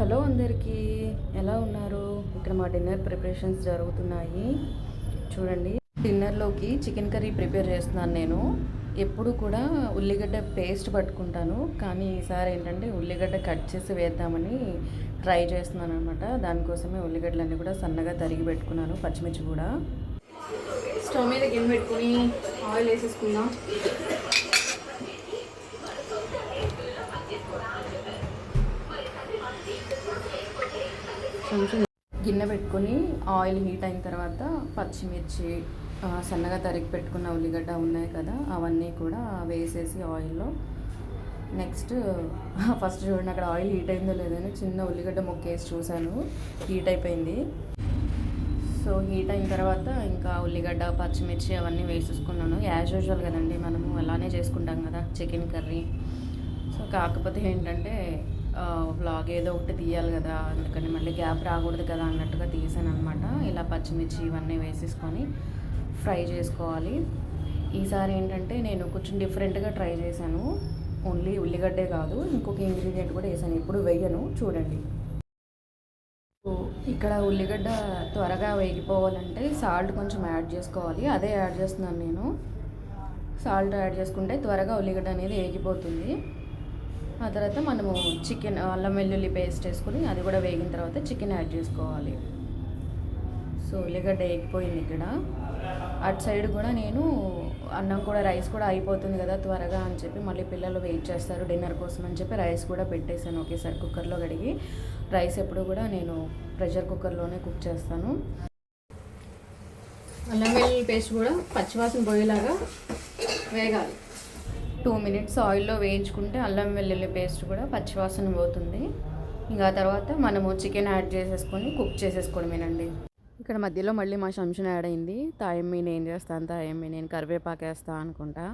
Hello అందరికీ ఎలా ఉన్నారు? ఇక్కడ మా డిన్నర్ ప్రిపరేషన్స్ జరుగుతున్నాయి. చూడండి డిన్నర్లోకి చికెన్ కర్రీ ప్రిపేర్ చేస్తున్నాను నేను. ఎప్పుడు కూడా ఉల్లిగడ్డ పేస్ట్ పట్టుకుంటాను కానీ ఈసారి ఏంటంటే ఉల్లిగడ్డ కట్ చేసి వేద్దామని ట్రై చేస్తున్నాను అనమాట దానికోసమే ఉల్లిగడ్డలన్నీ కూడా సన్నగా తరిగి పెట్టుకున్నాను పచ్చిమిర్చి కూడా. స్టవ్ మీద గిన్నె పెట్టుకుని ఆయిల్ వేసేసుకుందాం. కొంచెం గిన్నె పెట్టుకొని ఆయిల్ హీట్ అయిన తర్వాత పచ్చిమిర్చి సన్నగా తరిగి పెట్టుకున్న ఉల్లిగడ్డ ఉన్నాయి కదా అవన్నీ కూడా వేసేసి ఆయిల్లో. నెక్స్ట్ ఫస్ట్ చూడండి అక్కడ ఆయిల్ హీట్ అయిందో లేదని చిన్న ఉల్లిగడ్డ ముక్క వేసి చూశాను. హీట్ అయిపోయింది. సో హీట్ అయిన తర్వాత ఇంకా ఉల్లిగడ్డ పచ్చిమిర్చి అవన్నీ వేసేసుకున్నాను. యాజ్ యూజువల్ కదండి మనము అలానే చేసుకుంటాం కదా చికెన్ కర్రీ. సో కాకపోతే ఏంటంటే వ్లాగ్ ఏదో ఒకటి తీయాలి కదా అందుకని మళ్ళీ గ్యాప్ రాకూడదు కదా అన్నట్టుగా తీసాను అనమాట ఇలా పచ్చిమిర్చి ఇవన్నీ వేసేసుకొని ఫ్రై చేసుకోవాలి. ఈసారి ఏంటంటే నేను కొంచెం డిఫరెంట్గా ట్రై చేశాను. ఓన్లీ ఉల్లిగడ్డే కాదు ఇంకొక ఇంగ్రీడియంట్ కూడా వేసాను. ఎప్పుడు వేయను చూడండి. ఇక్కడ ఉల్లిగడ్డ త్వరగా వేగిపోవాలంటే సాల్ట్ కొంచెం యాడ్ చేసుకోవాలి. అదే యాడ్ చేస్తున్నాను నేను. సాల్ట్ యాడ్ చేసుకుంటే త్వరగా ఉల్లిగడ్డ అనేది వేగిపోతుంది. ఆ తర్వాత మనము చికెన్ అల్లం వెల్లుల్లి పేస్ట్ వేసుకొని అది కూడా వేగిన తర్వాత చికెన్ యాడ్ చేసుకోవాలి. సో ఉల్లిగడ్డ ఎగిపోయింది ఇక్కడ. అటు సైడ్ కూడా నేను అన్నం కూడా రైస్ కూడా అయిపోతుంది కదా త్వరగా అని చెప్పి మళ్ళీ పిల్లలు వెయిట్ చేస్తారు డిన్నర్ కోసం అని చెప్పి రైస్ కూడా పెట్టేశాను ఒకేసారి కుక్కర్లో కడిగి. రైస్ ఎప్పుడు కూడా నేను ప్రెషర్ కుక్కర్లోనే కుక్ చేస్తాను. అల్లం వెల్లుల్లి పేస్ట్ కూడా పచ్చివాసన పోయేలాగా వేగాలి. టూ మినిట్స్ ఆయిల్లో వేయించుకుంటే అల్లం వెల్లుల్లి పేస్ట్ కూడా పచ్చివాసన పోతుంది. ఇంకా తర్వాత మనము చికెన్ యాడ్ చేసేసుకొని కుక్ చేసేసుకోవడమేనండి ఇక్కడ మధ్యలో మళ్ళీ మా శంషన్ యాడ్ అయింది. తాయమ్మి నేను చేస్తాను తాయమ్మి నేను కరివేపాకు వేస్తా అనుకుంటా.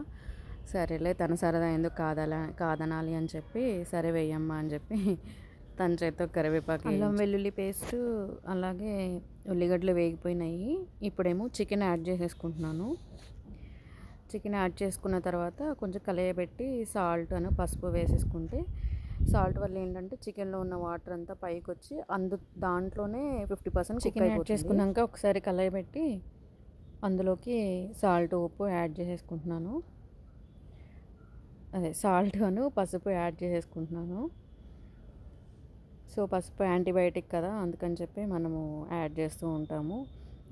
సరేలే తన సరదా ఎందుకు కాదలా కాదనాలి అని చెప్పి సరే వేయమ్మా అని చెప్పి తన చేతితో కరివేపాకు అల్లం వెల్లుల్లి పేస్ట్ అలాగే ఉల్లిగడ్డలు వేగిపోయినాయి. ఇప్పుడేమో చికెన్ యాడ్ చేసేసుకుంటున్నాను. చికెన్ యాడ్ చేసుకున్న తర్వాత కొంచెం కలయబెట్టి సాల్ట్ అని పసుపు వేసేసుకుంటే సాల్ట్ వల్ల ఏంటంటే చికెన్లో ఉన్న వాటర్ అంతా పైకి వచ్చి అందు దాంట్లోనే ఫిఫ్టీ పర్సెంట్ చికెన్ యాడ్ చేసుకున్నాక ఒకసారి కలయబెట్టి అందులోకి సాల్ట్ ఉప్పు యాడ్ చేసేసుకుంటున్నాను. అదే సాల్ట్ అను పసుపు యాడ్ చేసేసుకుంటున్నాను. సో పసుపు యాంటీబయాటిక్ కదా అందుకని చెప్పి మనము యాడ్ చేస్తూ ఉంటాము.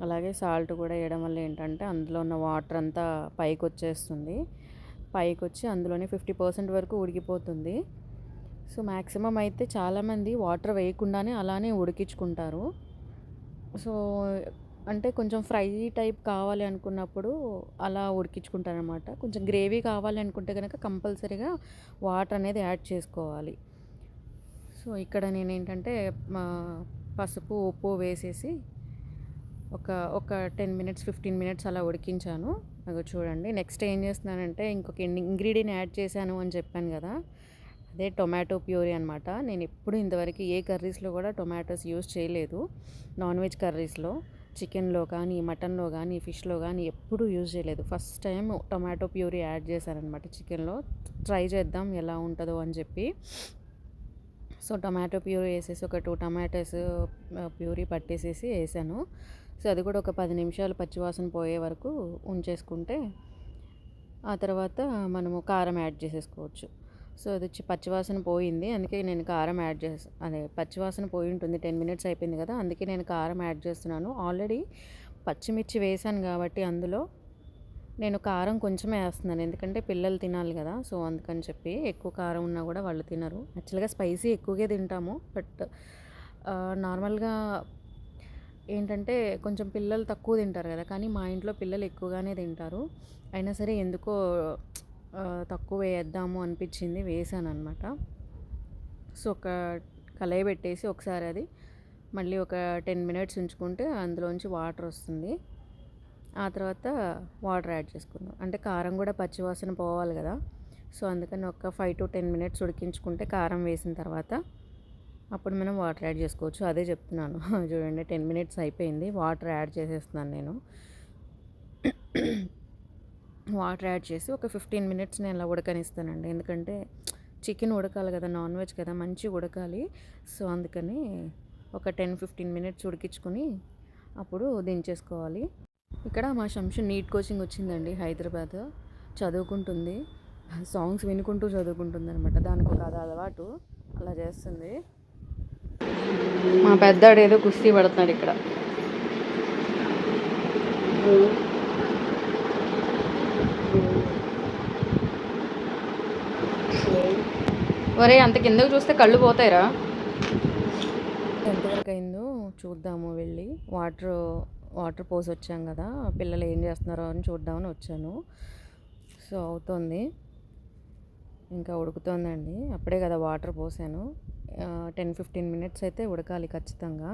అలాగే సాల్ట్ కూడా వేయడం వల్ల ఏంటంటే అందులో ఉన్న వాటర్ అంతా పైకి వచ్చేస్తుంది పైకి వచ్చి అందులోనే ఫిఫ్టీ పర్సెంట్ వరకు ఉడికిపోతుంది. సో మ్యాక్సిమం అయితే చాలామంది వాటర్ వేయకుండానే అలానే ఉడికించుకుంటారు. సో అంటే కొంచెం ఫ్రై టైప్ కావాలి అనుకున్నప్పుడు అలా ఉడికించుకుంటారనమాట కొంచెం గ్రేవీ కావాలి అనుకుంటే కనుక కంపల్సరీగా వాటర్ అనేది యాడ్ చేసుకోవాలి. సో ఇక్కడ నేను ఏంటంటే మా పసుపు ఉప్పు వేసేసి ఒక ఒక టెన్ మినిట్స్ ఫిఫ్టీన్ మినిట్స్ అలా ఉడికించాను. అవి చూడండి నెక్స్ట్ ఏం చేస్తున్నానంటే ఇంకొక ఇంగ్రీడియంట్ యాడ్ చేశాను అని చెప్పాను కదా. అదే టొమాటో ప్యూరీ అనమాట నేను ఎప్పుడు ఇంతవరకు ఏ కర్రీస్లో కూడా టొమాటోస్ యూస్ చేయలేదు. నాన్ వెజ్ కర్రీస్లో చికెన్లో కానీ మటన్లో కానీ ఫిష్లో కానీ ఎప్పుడూ యూజ్ చేయలేదు. First time tomato puree add చేశానమాట చికెన్లో ట్రై చేద్దాం ఎలా ఉంటుందో అని చెప్పి. సో టొమాటో ప్యూరీ వేసేసి ఒక టూ టమాటోస్ ప్యూరీ పట్టేసేసి వేసాను. సో అది కూడా ఒక పది నిమిషాలు పచ్చివాసన పోయే వరకు ఉంచేసుకుంటే ఆ తర్వాత మనము కారం యాడ్ చేసేసుకోవచ్చు. సో అది వచ్చి పచ్చివాసన పోయింది. అందుకే నేను కారం యాడ్ చేసి అదే పచ్చివాసన పోయి ఉంటుంది. టెన్ మినిట్స్ అయిపోయింది కదా అందుకే నేను కారం యాడ్ చేస్తున్నాను. ఆల్రెడీ పచ్చిమిర్చి వేసాను కాబట్టి అందులో నేను కారం కొంచెమే వేస్తున్నాను. ఎందుకంటే పిల్లలు తినాలి కదా సో అందుకని చెప్పి ఎక్కువ కారం ఉన్నా కూడా వాళ్ళు తినరు. యాక్చువల్గా స్పైసీ ఎక్కువగా తింటాము. బట్ నార్మల్గా ఏంటంటే కొంచెం పిల్లలు తక్కువ తింటారు కదా కానీ మా ఇంట్లో పిల్లలు ఎక్కువగానే తింటారు. అయినా సరే ఎందుకో తక్కువ వేద్దాము అనిపించింది వేసాను అనమాట సో ఒక కలయి పెట్టేసి ఒకసారి అది మళ్ళీ ఒక టెన్ మినిట్స్ ఉంచుకుంటే అందులోంచి వాటర్ వస్తుంది. ఆ తర్వాత వాటర్ యాడ్ చేసుకుందాం. అంటే కారం కూడా పచ్చివాసన పోవాలి కదా సో అందుకని ఒక ఫైవ్ టు టెన్ మినిట్స్ ఉడికించుకుంటే కారం వేసిన తర్వాత అప్పుడు మనం వాటర్ యాడ్ చేసుకోవచ్చు. అదే చెప్తున్నాను. చూడండి టెన్ మినిట్స్ అయిపోయింది. వాటర్ యాడ్ చేసేస్తున్నాను నేను. వాటర్ యాడ్ చేసి ఒక ఫిఫ్టీన్ మినిట్స్ నేను అలా ఉడకనిస్తానండి. ఎందుకంటే చికెన్ ఉడకాలి కదా నాన్ వెజ్ కదా మంచి ఉడకాలి. సో అందుకని ఒక టెన్ ఫిఫ్టీన్ మినిట్స్ ఉడికించుకొని అప్పుడు దించేసుకోవాలి. ఇక్కడ మా శంషు నీట్ కోచింగ్ వచ్చిందండి హైదరాబాద్. చదువుకుంటుంది. సాంగ్స్ వినుకుంటూ చదువుకుంటుంది అనమాట దానికి ఒక అది అలవాటు అలా చేస్తుంది. మా పెద్దాడు ఏదో కుస్తీ పడుతున్నాడు ఇక్కడ. ఒరే అంత కిందకు చూస్తే కళ్ళు పోతాయిరా. ఎంతవరకు అయిందో చూద్దాము వెళ్ళి. వాటర్ వాటర్ పోసి వచ్చాం కదా పిల్లలు ఏం చేస్తున్నారో అని చూద్దామని వచ్చాను. సో అవుతుంది. ఇంకా ఉడుకుతోందండి. అప్పుడే కదా వాటర్ పోసాను. టెన్ ఫిఫ్టీన్ మినిట్స్ అయితే ఉడకాలి ఖచ్చితంగా.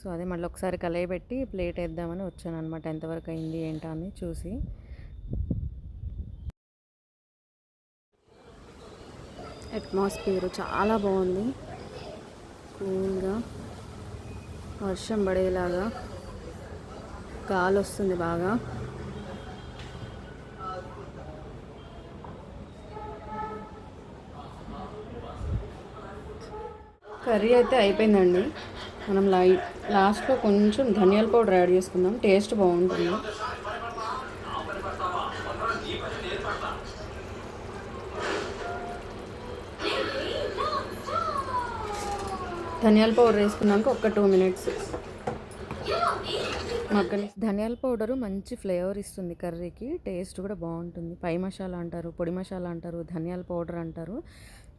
సో అదే మళ్ళీ ఒకసారి కలయబెట్టి ప్లేట్ వేద్దామని వచ్చాను అనమాట ఎంతవరకు అయింది ఏంటా అని చూసి. అట్మాస్ఫియర్ చాలా బాగుంది. కూల్గా వర్షం పడేలాగా. గాలి వస్తుంది బాగా. కర్రీ అయితే అయిపోయిందండి. మనం లై లాస్ట్లో కొంచెం ధనియాల పౌడర్ యాడ్ చేసుకుందాం. టేస్ట్ బాగుంటుంది. ధనియాల పౌడర్ వేసుకున్నాక ఒక టూ మినిట్స్. మక్కని ధనియాల పౌడరు మంచి ఫ్లేవర్ ఇస్తుంది కర్రీకి. టేస్ట్ కూడా బాగుంటుంది. పై మసాలా అంటారు పొడి మసాలా అంటారు ధనియాల పౌడర్ అంటారు.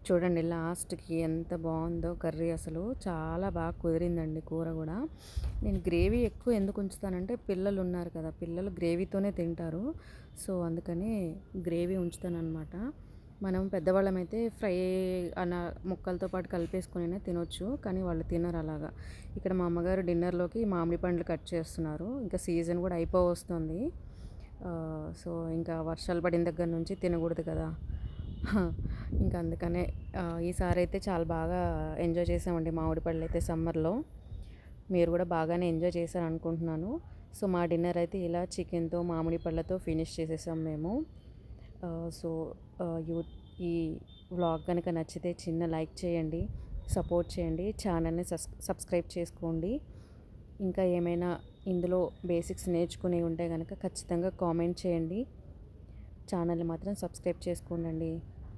చూడండి లాస్ట్కి ఎంత బాగుందో కర్రీ అసలు. చాలా బాగా కుదిరిందండి కూర కూడా. నేను గ్రేవీ ఎక్కువ ఎందుకు ఉంచుతానంటే పిల్లలు ఉన్నారు కదా పిల్లలు గ్రేవీతోనే తింటారు. సో అందుకని గ్రేవీ ఉంచుతానమాట మనం పెద్దవాళ్ళమైతే ఫ్రై అన్న ముక్కలతో పాటు కలిపేసుకొని తినొచ్చు కానీ వాళ్ళు తినరు అలాగా. ఇక్కడ మా అమ్మగారు డిన్నర్లోకి మామిడి పండ్లు కట్ చేస్తున్నారు. ఇంకా సీజన్ కూడా అయిపో వస్తుంది సో ఇంకా వర్షాలు పడిన దగ్గర నుంచి తినకూడదు కదా. ఇంకా అందుకనే ఈసారి అయితే చాలా బాగా ఎంజాయ్ చేసామండి మామిడి పళ్ళు అయితే సమ్మర్లో. మీరు కూడా బాగానే ఎంజాయ్ చేశారు అనుకుంటున్నాను సో మా డిన్నర్ అయితే ఇలా చికెన్తో మామిడి పళ్ళతో ఫినిష్ చేసేసాం మేము. సో యూ ఈ వ్లాగ్ కనుక నచ్చితే చిన్న లైక్ చేయండి సపోర్ట్ చేయండి ఛానల్ని సస్ సబ్స్క్రైబ్ చేసుకోండి. ఇంకా ఏమైనా ఇందులో బేసిక్స్ నేర్చుకునే ఉంటే కనుక ఖచ్చితంగా కామెంట్ చేయండి. ఛానల్ని మాత్రం సబ్స్క్రైబ్ చేసుకోండి